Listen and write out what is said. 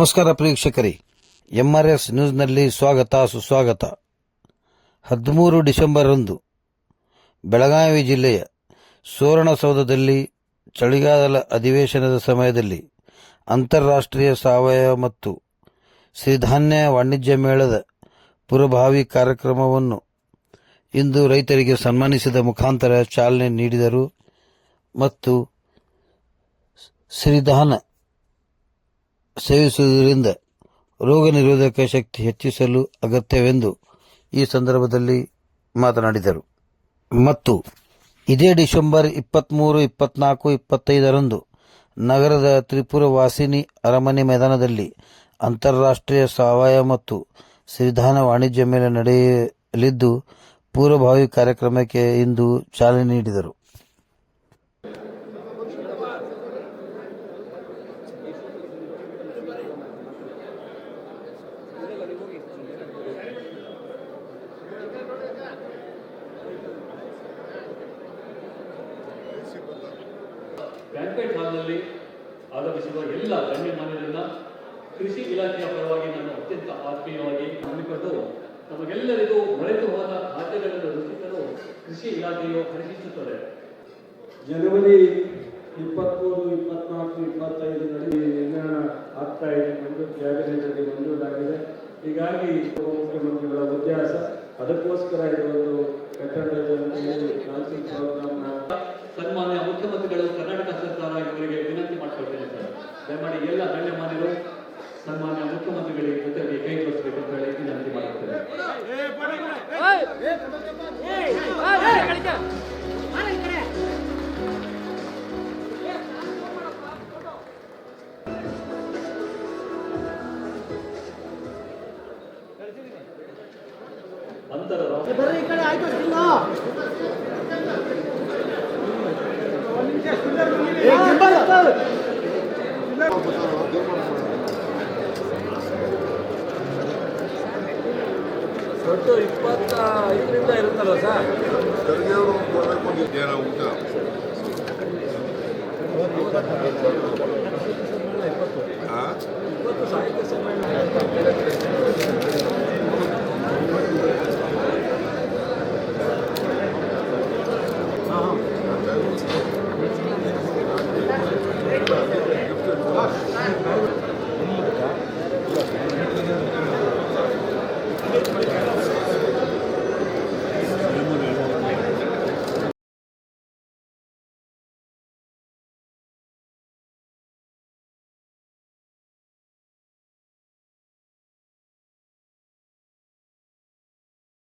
ನಮಸ್ಕಾರ ಪ್ರೇಕ್ಷಕರೇ. ಎಂಆರ್ಎಸ್ ನ್ಯೂಸ್ನಲ್ಲಿ ಸ್ವಾಗತ, ಸುಸ್ವಾಗತ. ಹದಿಮೂರು ಡಿಸೆಂಬರಂದು ಬೆಳಗಾವಿ ಜಿಲ್ಲೆಯ ಸುವರ್ಣಸೌಧದಲ್ಲಿ ಚಳಿಗಾಲ ಅಧಿವೇಶನದ ಸಮಯದಲ್ಲಿ ಅಂತಾರಾಷ್ಟ್ರೀಯ ಸಾವಯವ ಮತ್ತು ಸಿರಿಧಾನ್ಯ ವಾಣಿಜ್ಯ ಮೇಳದ ಪುರಭಾವಿ ಕಾರ್ಯಕ್ರಮವನ್ನು ಇಂದು ರೈತರಿಗೆ ಸನ್ಮಾನಿಸಿದ ಮುಖಾಂತರ ಚಾಲನೆ ನೀಡಿದರು ಮತ್ತು ಸಿರಿಧಾನ ಸೇವಿಸುವುದರಿಂದ ರೋಗ ನಿರೋಧಕ ಶಕ್ತಿ ಹೆಚ್ಚಿಸಲು ಅಗತ್ಯವೆಂದು ಈ ಸಂದರ್ಭದಲ್ಲಿ ಮಾತನಾಡಿದರು. ಮತ್ತು ಇದೇ ಡಿಸೆಂಬರ್ ಇಪ್ಪತ್ತ್ಮೂರು ಇಪ್ಪತ್ನಾಲ್ಕು, ಇಪ್ಪತ್ತೈದರಂದು ನಗರದ ತ್ರಿಪುರ ವಾಸಿನಿ ಅರಮನೆ ಮೈದಾನದಲ್ಲಿ ಅಂತಾರಾಷ್ಟ್ರೀಯ ಸಾವಯವ ಮತ್ತು ಸಿರಿಧಾನ ವಾಣಿಜ್ಯ ಮೇಲೆ ನಡೆಯಲಿದ್ದು, ಪೂರ್ವಭಾವಿ ಕಾರ್ಯಕ್ರಮಕ್ಕೆ ಇಂದು ಚಾಲನೆ ನೀಡಿದರು. ಬ್ಯಾಂಕ್ವೆಟ್ ಹಾಲ್ನಲ್ಲಿ ಆಗಮಿಸಿರುವ ಎಲ್ಲ ಗಣ್ಯಮಾನ್ಯರನ್ನ ಕೃಷಿ ಇಲಾಖೆಯ ಪರವಾಗಿ ನಾನು ಅತ್ಯಂತ ಆತ್ಮೀಯವಾಗಿ ನಂಬಿಕೊಂಡು ನಮಗೆಲ್ಲರಿಗೂ ಮರೆತು ಹೋದ ಖಾದ್ಯಗಳನ್ನು ರೂಪಿಸಲು ಕೃಷಿ ಇಲಾಖೆಯು ಪರಿಶೀಲಿಸುತ್ತದೆ. ಜನವರಿ ಇಪ್ಪತ್ಮೂರು, ಇಪ್ಪತ್ನಾಲ್ಕು ಇಪ್ಪತ್ತೈದರಲ್ಲಿ ನಿರ್ಮಾಣ ಆಗ್ತಾ ಇದೆ ಎಂದು ಕ್ಯಾಬಿನೆಟ್ನಲ್ಲಿ ಮಂಜೂರಾಗಿದೆ ಹೀಗಾಗಿ ಉಪಮುಖ್ಯಮಂತ್ರಿಗಳ ಉದ್ಯಾಸ ಅದಕ್ಕೋಸ್ಕರ ಇದು ಒಂದು ಕಟ್ಟಡ ಕ್ರಾಂತಿ ಪ್ರೋಗ್ರಾಮ್ನ ಸನ್ಮಾನ್ಯ ಮುಖ್ಯಮಂತ್ರಿಗಳು ಕರ್ನಾಟಕ ಸರ್ಕಾರ ಇವರಿಗೆ ವಿನಂತಿ ಮಾಡಿಕೊಳ್ತೇನೆ ಸರ್ ದಯಮಾಡಿ ಎಲ್ಲ ಗಣ್ಯಮಾನ್ಯರು ಸನ್ಮಾನ್ಯ ಮುಖ್ಯಮಂತ್ರಿಗಳಿಗೆ ಜೊತೆಗೆ ಕೈ ಜೋಡಿಸಬೇಕು ಅಂತ ಹೇಳಿ ವಿನಂತಿ ಮಾಡುತ್ತೇನೆ ಅಂತರ ಒಟ್ಟು ಇಪ್ಪತ್ತ ಐದರಿಂದ ಇರುತ್ತಲ್ಲ ಸರ್? ತೆರಿಗೆಯವರು ಕೊಡಬೇಕು ಊಟ?